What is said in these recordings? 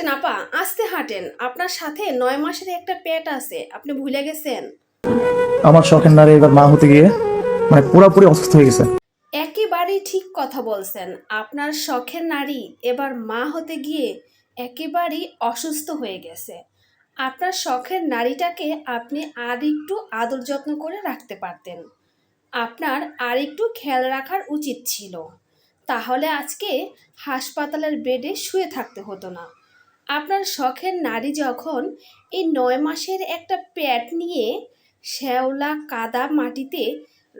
হাঁটেন আপা আস্তে হাঁটেন। আপনার সাথে নয় মাসের একটা পেট আছে আপনি ভুলে গেছেন? আমার শখের নারী এবার মা হতে গিয়ে মানে পুরোপুরি অসুস্থ হয়ে গেছে। একেবারেই ঠিক কথা বলছেন। আপনার শখের নারী এবার মা হতে গিয়ে একেবারেই অসুস্থ হয়ে গেছে। আপনার শখের নারীটাকে আপনি আর একটু আদর যত্ন করে রাখতে পারতেন। আপনার আর একটু খেয়াল রাখার উচিত ছিল। তাহলে আজকে হাসপাতালের বেডে শুয়ে থাকতে হতো না। আপনার শখের নারী যখন এই নয় মাসের একটা প্যাট নিয়ে শ্যাওলা কাদা মাটিতে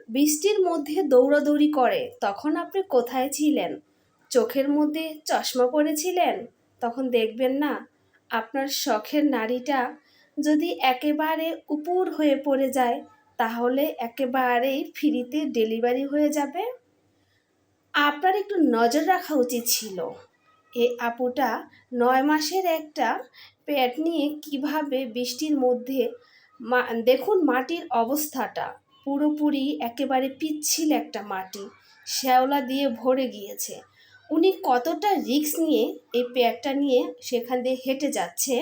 বৃষ্টির মধ্যে দৌড়াদৌড়ি করে, তখন আপনি কোথায় ছিলেন? চোখের মধ্যে চশমা পরেছিলেন? তখন দেখবেন না, আপনার শখের নারীটা যদি একেবারে উপুর হয়ে পড়ে যায়, তাহলে একেবারেই ফ্রিতে ডেলিভারি হয়ে যাবে। আপনার একটু নজর রাখা উচিত ছিল। এই আপুটা নয় মাসের একটা পেট নিয়ে কীভাবে বৃষ্টির মধ্যে মা, দেখুন মাটির অবস্থাটা। পুরোপুরি একেবারে পিচ্ছিল একটা মাটি, শ্যাওলা দিয়ে ভরে গিয়েছে। উনি কতটা রিস্ক নিয়ে এই প্যাকটা নিয়ে সেখান দিয়ে হেঁটে যাচ্ছে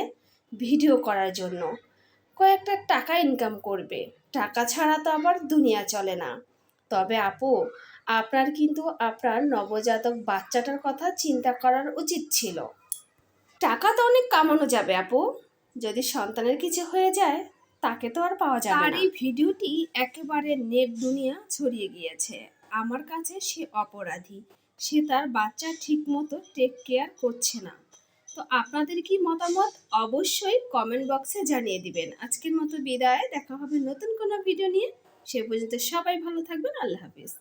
ভিডিও করার জন্য। কয়েকটা টাকা ইনকাম করবে। টাকা ছাড়া তো আবার দুনিয়া চলে না। তবে আপু আপনার কিন্তু আপনার নবজাতক বাচ্চাটার কথা চিন্তা করার উচিত ছিল। টাকা তো অনেক কামানো যাবে আপু। যদি সন্তানের কিছু হয়ে যায় তাকে তো আর পাওয়া যাবে তার এই ভিডিওটি একেবারে নেট দুনিয়া ছড়িয়ে গিয়েছে। আমার কাছে সে অপরাধী। সে তার বাচ্চা ঠিক মতো টেক কেয়ার করছে না। তো আপনাদের কি মতামত অবশ্যই কমেন্ট বক্সে জানিয়ে দিবেন। আজকের মতো বিদায়। দেখা হবে নতুন কোনো ভিডিও নিয়ে। সে পর্যন্ত সবাই ভালো থাকবেন। আল্লাহ হাফিজ।